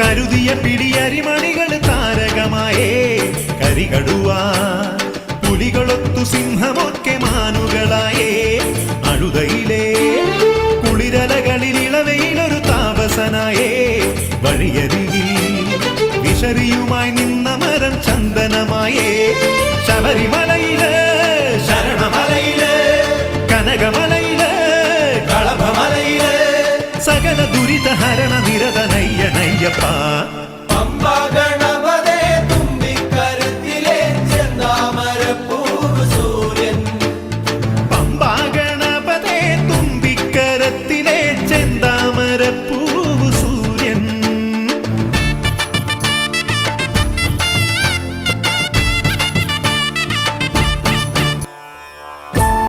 കരുതിയ പിടിയരിമണികൾ താരകമായേ കരികടുവാ. പുലികളൊത്തു സിംഹമൊക്കെ മാനുകളായേ അഴുതയിലെ. കുളിരലകളിൽ ഇളവയിലൊരു താപസനായേ വഴിയരികിൽ വിശറിയുമായി നിന്ന മരം ചന്ദനമായേ ശബരിമലയിൽ സകല നിരത നയ്യ നിരതനയ്യനയ്യപ്പ